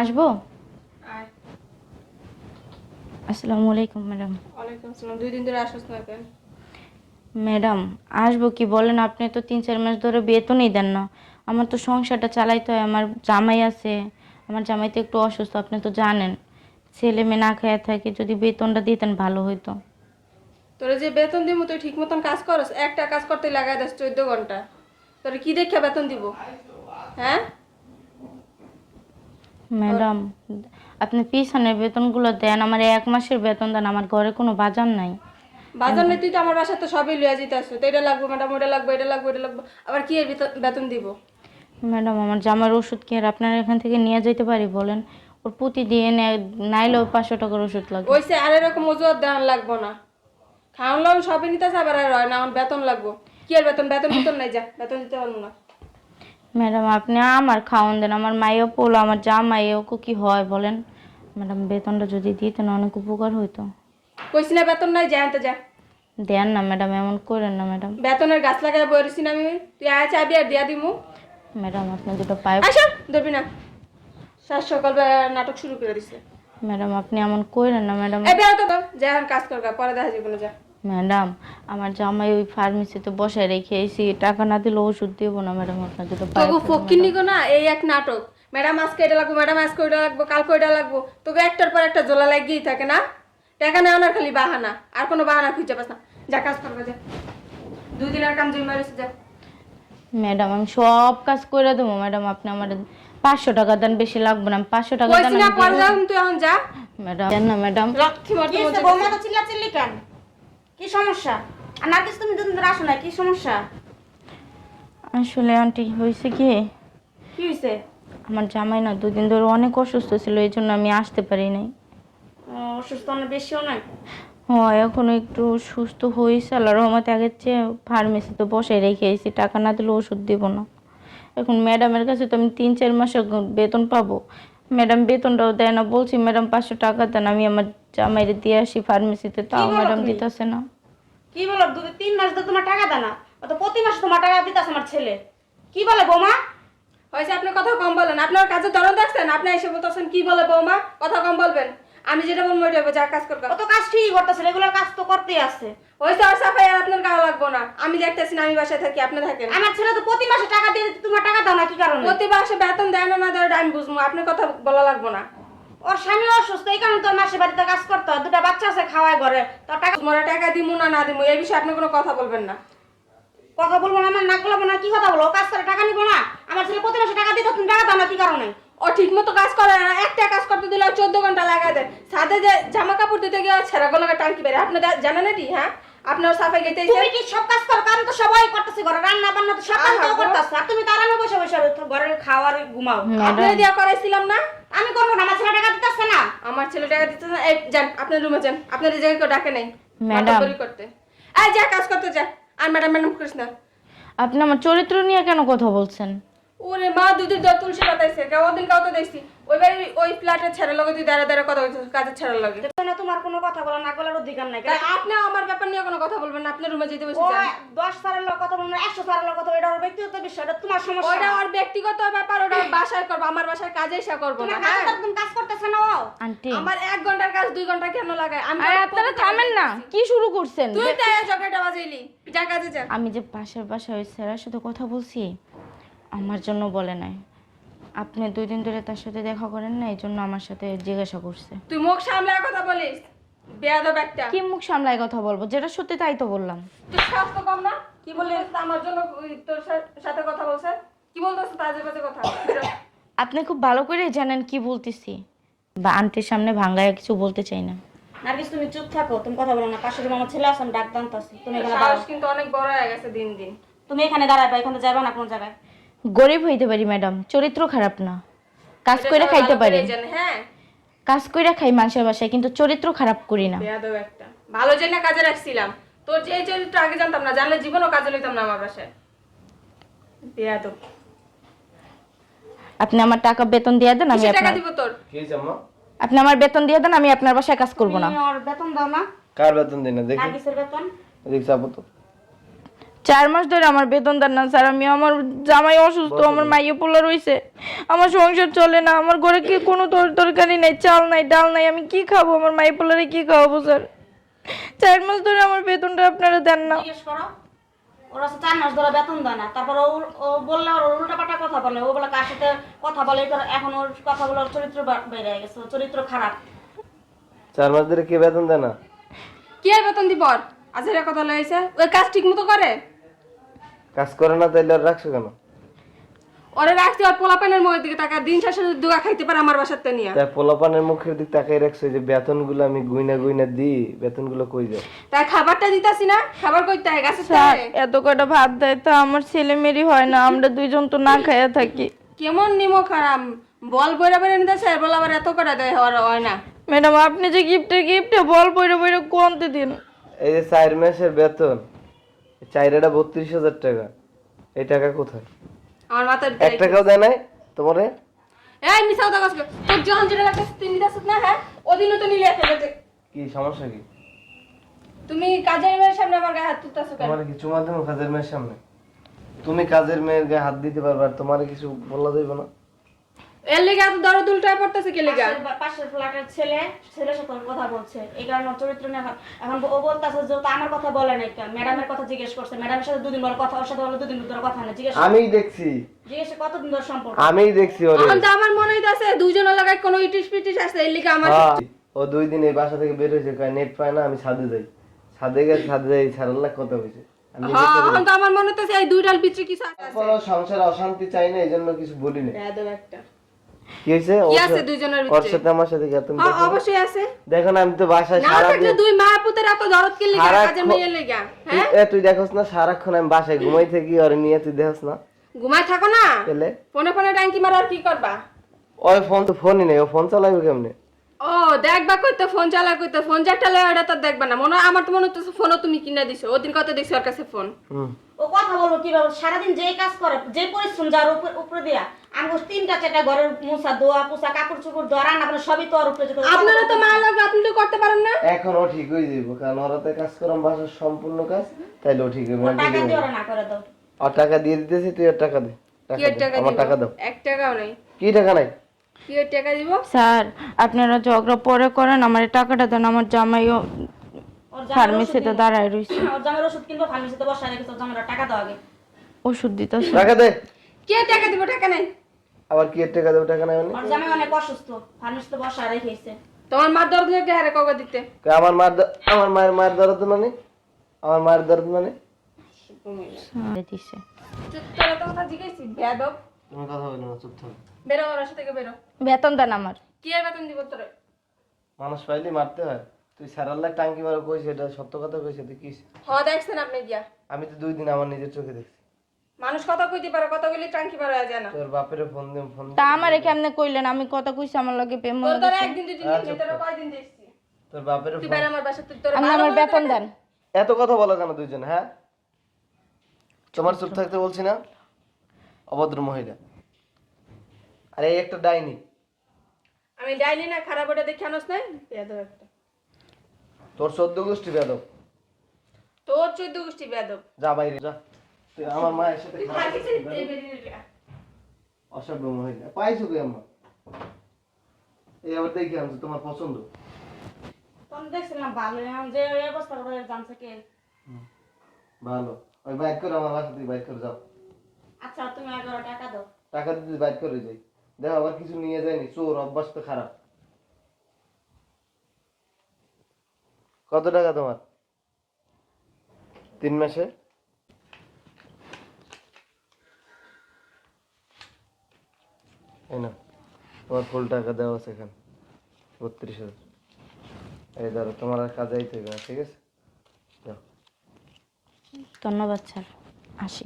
আসব? আসসালামু আলাইকুম ম্যাডাম। ওয়ালাইকুম আসসালাম। দুই দিন ধরে আসছ না কেন? ম্যাডাম আসব কি? বলেন আপনি তো তিন চার মাস ধরে বেতনই দেন না। আমার তো সংসারটা চালাইতে হয় আমার জামাই আছে। আমার জামাই তো একটু অসুস্থ আপনি তো জানেন। ছেলে মেয়ে না খেয়ে থাকে যদি বেতনটা দিতেন ভালো হতো তোরা যে বেতন দিব তুই ঠিক মতন কাজ করস? একটা কাজ করতে লাগাই দাস চোদ্দ ঘণ্টা। তোরা কি দেখে বেতন দিব? হ্যাঁ? ম্যাডাম আপনি পিছনের বেতনগুলো দেন আমার এক মাসের বেতন দেন আমার ঘরে কোনো বাজার নাই। বাজার নেই তুই তো আমার বাসায় তো সবই লইয়া যেতে আসছো তো এটা লাগবো ম্যাডাম ওটা লাগবো এটা লাগবো এটা লাগবো আবার কি এর বেতন- দিব? ম্যাডাম আমার জামার ওষুধ কি আর আপনার এখান থেকে নিয়ে যেতে পারি বলেন? ওর প্রতিদিন নাইলেও পাঁচশো টাকার ওষুধ লাগে ওইসে আর এরকম মজুর দেওয়ান লাগবো না। খাওয়ান লাউন সবই নিতে আবার আর হয় না আমার বেতন লাগবো। কি আর বেতন? বেতন বেতন নাই যা বেতন দিতে পারব না। ম্যাডাম আপনি আমার খাওয়ান দেন আমার মাইও পোলো আমার জামাই ওকে কি হয় বলেন। ম্যাডাম বেতনটা যদি দিতেন অনেক উপকার হইতো। কইছি না বেতন নাই যা তো যা। দেন না ম্যাডাম এমন করেন না ম্যাডাম। বেতনের গাছ লাগাই বইরেছি না আমি। তুই আয় চাবি আর দিয়া দিমু। ম্যাডাম আপনি দুটো পাইপ আসো ধরবি না। সাত সকালবেলা নাটক শুরু করে দিছে। ম্যাডাম আপনি এমন করেন না ম্যাডাম। এই বেরো তো যা কাজ কর পরে দেখা যাবে যা। ম্যাডাম আমার জামাই ওই ফার্মেসিতে বসায় রেখে এসি টাকা না দিলে ওষুধ দেবো না ম্যাডাম আপনার দুটো পাইপ তোকে ফকির গো না এই এক নাটক। ম্যাডাম আজকে এটা লাগবো ম্যাডাম আজকে ওইটা লাগবো কালকে ওইটা লাগবো। তোকে একটার পর একটা জোলা লাগিয়েই থাকে না? টাকা নেওয়ার খালি বাহানা। আর কোনো বাহানা খুঁজে পাস না। যা কাজ করবে যা। দুই দিনের কাম জমি মারিস যা। ম্যাডাম আমি সব কাজ করে দেবো। ম্যাডাম আপনি আমার পাঁচশো টাকা দেন বেশি লাগবে না। পাঁচশো টাকা দেন না। তুই এখন যা। ম্যাডাম দেন না ম্যাডাম। কি বৌমা তো চিল্লা চিল্লি কেন? কি সমস্যা? আর নার্গিস তুমি দুদিন ধরে আসো না কি সমস্যা? আসলে আন্টি হয়েছে কি? কি হয়েছে? আমার জামাই না দুদিন ধরে অনেক অসুস্থ ছিল এই জন্য আমি আসতে পারি নাই। অসুস্থ অনেক বেশিও নাই? হয় এখনও একটু সুস্থ হয়েছে আল্লাহ রহমতে আগের চেয়ে ফার্মেসিতে বসে রেখে এসেছি টাকা না দিলে ওষুধ দিব না। এখন ম্যাডামের কাছে তো আমি তিন চার মাসের বেতন পাবো। ম্যাডাম বেতনটাও দেয় না। বলছি ম্যাডাম পাঁচশো টাকা দেন আমি আমার জামাইরে দিয়ে আসি ফার্মেসিতে তাও ম্যাডাম দিতেছে না। কি বলো? দু তিন মাস তো তোমার টাকা দেয় না। অত প্রতি মাসে তোমার টাকা দিতেছে আমার ছেলে। কি বলে বৌমা? হয়েছে আপনি কথা কম বলেন। আপনার কাজে ধরন দেখছেন? আপনি এসে বলতেছেন কি বলে বৌমা? কথা কম বলবেন। আমি যেটা বলব হবে, যা কাজ করবেন অত কাজ ঠিকই করতেছে রেগুলার কাজ তো করতেই আছে। হয়েছে আর সাফাই আর আপনার গাও লাগবো না। আমি দেখতেছি না আমি বাসায় থাকি আপনি থাকেন। আমার ছেলে তো প্রতি মাসে টাকা দিয়ে তোমার টাকা দাও না কি কারণে? প্রতি মাসে বেতন দেয় না না দেয় আমি বুঝব। আপনার কথা বলা লাগবো না। ওর স্বামী অসুস্থ এই কারণে তোর মাসে বাড়িতে কাজ করতে হয়। দুটা বাচ্চা আছে খাওয়ায় ঘরে। তোর টাকা মরে টাকা দিমু না না দিমু এই বিষয়ে আপনি কোনো কথা বলবেন না। কথা বলব না আমার নাক গলাবো না কি কথা বলো? ও কাজ করে টাকা নিবো না। আমার ছেলে প্রতি মাসে টাকা দিতে তুমি টাকা দাও না কি কারণে? ও ঠিক মতো কাজ করে না একটা কাজ করতে দিলে চোদ্দ ঘণ্টা লাগাই দেয়। সাথে যে জামা কাপড় দিতে গিয়ে ছেঁড়া গলাকে টানকি বেড়ে আপনি জানেন এটি হ্যাঁ? আপনার সাফাই গেতে তুমি কি সব কাজ করো? কারণ তো সবাই করতেছে ঘরে রান্না বান্না তো সব কাজ তো করতেছে। আর তুমি তো আরামে বসে বসে ঘরে খাওয়ার ঘুমাও। আপনি দিয়া করাইছিলাম না? আমি করব না আমার ছেলে টাকা দিতেছে না। আমার ছেলে টাকা দিতে না। এই যান আপনার রুমে যান। আপনার এই জায়গায় কেউ ডাকে নেই। ম্যাডাম। করতে। এই যা কাজ করতে যা। আর ম্যাডাম ম্যাডাম করিস না। আপনি আমার চরিত্র নিয়ে কেন কথা বলছেন? ওরে মা দুধের দর তুলসী পাতাইছে কেউ দিন কাউ তো দেখছি ওই বাড়ি ওই ফ্ল্যাটের ছেড়ে লগে তুই দাঁড়া দাঁড়া কথা বলছিস কাজের ছেড়ে লগে। না তোমার কোনো কথা বলো না বলার অধিকার নাই। তাই আপনি আমার ব্যাপার নিয়ে কোনো কথা বলবেন না আপনি রুমে যেতে বসে যান। দশ সালের লোক কথা বলব না একশো সালের লোক কথা এটা ওর ব্যক্তিগত বিষয় এটা তোমার সমস্যা। ওর ব্যক্তিগত ব্যাপার ওটা বাসায় করব আমার বাসায় কাজে এসে করব না হ্যাঁ। তুমি কাজ করতেছে না ও? আন্টি। আমার এক ঘণ্টার কাজ দুই ঘণ্টা কেন লাগায়? আমি আপনারা থামেন না কি শুরু করছেন? তুই তো এই জগাটা বাজাইলি যা কাজে যা। আমি যে পাশের বাসায় ওই স্যারের সাথে কথা বলছি আমার জন্য বলে নাই। আপনি দুই দিন ধরে তার সাথে দেখা করেন না এই জন্য আমার সাথে জিজ্ঞাসা করছে। তুই মুখ সামলায় কথা বলিস? বেয়াদব একটা। কি মুখ সামলায় কথা বলব? যেটা সত্যি তাই তো বললাম। তুই স্বাস্থ্য কম না? কি বললি? আমার জন্য তোর সাথে কথা বলছে? কি বলতেছ বাজে বাজে কথা? আপনি খুব ভালো করে জানেন কি বলতেছি। বা আন্টির সামনে ভাঙ্গায় কিছু বলতে চাই না। নার্গিস তুমি চুপ থাকো তুমি কথা বলো না। পাশের রুমে আমার ছেলে আছে আমি ডাক দান্তাছি তুমি এখানে সাহস কিন্তু অনেক বড় হয়ে গেছে দিন দিন। তুমি এখানে দাঁড়াবে এখানে যাবে না কোনো জায়গায়? গরিব হইতে পারি ম্যাডাম। চরিত্র খারাপ না। কাজ সবাই খাইতে পারি। হ্যাঁ। কাজ করে খাই মানুষের বাসায় কিন্তু চরিত্র খারাপ করি না। বেয়াদব একটা। ভালো জেনে কাজে রাখছিলাম। তোর যে চরিত্র আগে জানতাম না জানলে জীবনও কাজে লইতাম না আমার বাসায়। বেয়াদব। আপনি আমার টাকা বেতন দিয়ে দেন আমি টাকা দিব তোর? কি জামা আপনি আমার বেতন দিয়ে দেন আমি আপনার বাসায় কাজ করব না। ওর বেতন দাও না কার বেতন দিই না দেখি। বেতন। এদিক চাপো তো। চার মাস ধরে আমার বেতন দেন না স্যার। আমি আমার জামাই অসুস্থ আমার মাইয়ে পোলা রইছে। আমার সংসার চলে না আমার ঘরে কি কোনো তরকারি নাই চাল নাই ডাল নাই আমি কি খাব? আমার মাইয়ে পোলারে কি খাওয়াবো স্যার? চার মাস ধরে আমার বেতনটা আপনারা দেন না। ওরা চার মাস ধরে বেতন দেয় না। তারপর ও ও বললে ওর কথা বলে। ও বলে কার সাথে কথা বলে? এখন ওর কথা বলে চরিত্র বেড়ে গেছে চরিত্র খারাপ। চার মাস ধরে কে বেতন দেয় না? কি আর বেতন দিব? আজের কথা লইছে? ওই কাজ ঠিক মতো করে? কাজ করে না তাইলে আর রাখছো কেন? ওরে রাখছি ওর পোলাপানের মুখের দিকে টাকা দিন শেষে যদি দুগা খাইতে পারে আমার বাসাতে নিয়ে। তাই পোলাপানের মুখের দিকে তাকাই রাখছো যে বেতনগুলো আমি গুইনা গুইনা দিই বেতনগুলো কই যায়? তাই খাবারটা দিতাছি না? খাবার কইতে হয় গাছের স্যার এত কয়টা ভাত দেয় তা আমার ছেলে মেয়েরই হয় না আমরা দুইজন তো না খাইয়া থাকি। কেমন নিমো খারাপ বল বইরা বইরা নিতে নিতেছে বল আবার এত করে দেয় হওয়ার হয় না। ম্যাডাম আপনি যে গিফটের গিফটে বল বইরে বইরে কোনতে দিন? এই যে চার মাসের বেতন। চাইরাটা বত্রিশ হাজার টাকা। এই টাকা কোথায়? আমার মাথার এক টাকাও দেয় নাই তোমারে? এই তোর যেটা লাগতেছে তুই নিতেছিস না হ্যাঁ? ওদিনও তো নিলে ফেলেছে কি সমস্যা কি? তুমি কাজের মেয়ের সামনে আমার গায়ে হাত তুলতেছো কেন? তোমার কি চুমা দেবো কাজের মেয়ের সামনে? তুমি কাজের মেয়ের গায়ে হাত দিতে পারবে আর তোমার কিছু বলা যাইবে না? এর লেগে এত দরদ উল্টায় পড়তেছে কে লেগে? পাশের ফ্ল্যাটের ছেলে ছেলের সাথে কথা বলছে। এই কারণে চরিত্র নিয়ে এখন এখন ও বলতেছে যে তো আমার কথা বলে নাই কেন? ম্যাডামের কথা জিজ্ঞেস করছে। ম্যাডামের সাথে দুদিন ধরে কথা ওর সাথে বলে দুদিন ধরে কথা না জিজ্ঞেস আমিই দেখছি। জিজ্ঞেস কতদিন ধরে সম্পর্ক? আমিই দেখছি ওরে। এখন তো আমার মনে হইতাছে দুজনের লাগায় কোনো ইটিস পিটিস আছে এর লেগে আমার হ্যাঁ, ও দুই দিন এই বাসা থেকে বের হয়েছে কয় নেট পায় না আমি ছাদে যাই। ছাদে গেছে ছাদে যাই ছাড়ার লাখ কত হয়েছে? হ্যাঁ আমার মনে হইতাছে এই দুইটার ভিতরে কিছু আছে। সংসারে অশান্তি চাই না এই জন্য কিছু বলি না একটা কি হয়েছে কি আছে সাথে- দুইজনের ওর সাথে আমার সাথে কি তুমি দেখো। না? অবশ্যই আছে। দেখো না আমি তো বাসায় সারা থাকলে দুই মা পুতের এত দরদ কে লেগে সারাক্ষণ- কাজের মেয়ের হ্যাঁ? তুই দেখোস না সারাক্ষণ আমি বাসায় ঘুমাই থাকি আর নিয়ে তুই দেখোস না। ঘুমাই থাকো না। ফোনে ফোনে কি করবা? ওই ফোন তো ফোনই নেই ও ফোন চালাবে কেমনে? ও দেখবা কইতে ফোন চালা কইতে ফোন যেটা লয় ওটা তো দেখবা না। মনে আমার তো মনে হচ্ছে ফোনও তুমি কিনে দিছো ওদিন কত দেখছি ওর কাছে ফোন। ও কথা বলব কীভাবে? সারাদিন যে কাজ করে যে পরিশ্রম যার উপরে উপরে দিয়া আমি তিনটা চারটা ঘরের মুসা দোয়া পুষা কাপড় চোপড় ধরা না আপনার সবই তো ওর উপরে আপনারা তো মা লাগবে আপনি তো করতে পারেন না? এখন ও ঠিক হয়ে যাইব কারণ ওরা তো কাজ করাম বাসার সম্পূর্ণ কাজ তাইলে ও ঠিক হয়ে ওর টাকা দিয়ে ওরা না করে দাও। আর টাকা দিয়ে দিতেছি তুই আর টাকা দে। কি টাকা এর টাকা আমার টাকা দাও। এক টাকাও নেই। কি টাকা নাই? টাকা দিব? স্যার আপনারা ঝগড়া পরে করেন আমার টাকাটা দেন আমার জামাইও ফার্মেসিতে দাঁড়ায় রয়েছে। ওর জামার ওষুধ কিনবো ফার্মেসিতে বসা রেখেছে ওর জামার টাকা দাও আগে। ওষুধ দিতেছে। টাকা দে। কি টাকা দিব? টাকা নেই। আবার কি টাকা দেবো? টাকা নাই মানে? ওর জামাই অনেক অসুস্থ ফার্মেসিতে বসা রেখেছে। তোমার মার দরদ লেগে হারে কবে দিতে? আমার মার আমার মায়ের মায়ের দরদ মানে? আমার মায়ের দরদ মানে? দিছে চুপ তো কথা জিজ্ঞেসি বেয়াদব। তুমি কথা বলো না চুপ থাকো। বেরো ওর থেকে বেরো। বেতন দেন আমার। কি এর বেতন দিব তোরে? মানুষ পাইলে মারতে হয়। তুই লাখ টাঙ্কি মারো কইছে এটা সত্য কথা কইছে তুই কি হ দেখছেন আপনি গিয়া। আমি তো দুই দিন আমার নিজের চোখে দেখছি। মানুষ কথা কইতে পারে কতগুলি ট্রাঙ্কি পারা যায় না। তোর বাপের ফোন দিয়ে ফোন তা আমার কেমনে কইলেন? আমি কথা কইছি আমার লগে প্রেম হয়ে তোরা একদিন দুদিন দিন তোরা কয়দিন দেখছি। তোর বাপের তুই ফোন বাইরে আমার বাসা তুই তোর আমার বেতন দেন। এত কথা বলো কেন দুইজন হ্যাঁ? তোমার চুপ থাকতে বলছি না। অভদ্র মহিলা। আরে এই একটা ডাইনি। আমি ডাইনি না খারাপ ওটা দেখে আনোস বেয়াদব একটা। তোর চোদ্দ গোষ্ঠী বেদব তোর চোদ্দ গোষ্ঠী বেয়াদব। যা বাইরে যা। তুই আমার মায়ের সাথে তুই খারাপ থাকিস করছিস, অসভ্য মহিলা। পাইছো কি আমার এই আবার দেখে আনছো তোমার পছন্দ? তখন দেখছিলাম ভালো এখন যে এই অবস্থা করে জানছে কে? ভালো। ওই বাইক করে আমার বাসা থেকে বাইক করে যাও। আচ্ছা তুমি আগে ওর টাকা দাও। টাকা দিতে বাইক করে যাই দেখো আবার কিছু নিয়ে যায়নি। চোর অভ্যাস তো খারাপ। কত টাকা তোমার? তিন মাসে? এই না তোমার ফুল টাকা দেওয়া আছে এখানে। বত্রিশ হাজার। এই ধরো তোমার আর কাজে আইতে ঠিক আছে? যাও। ধন্যবাদ স্যার। আসি।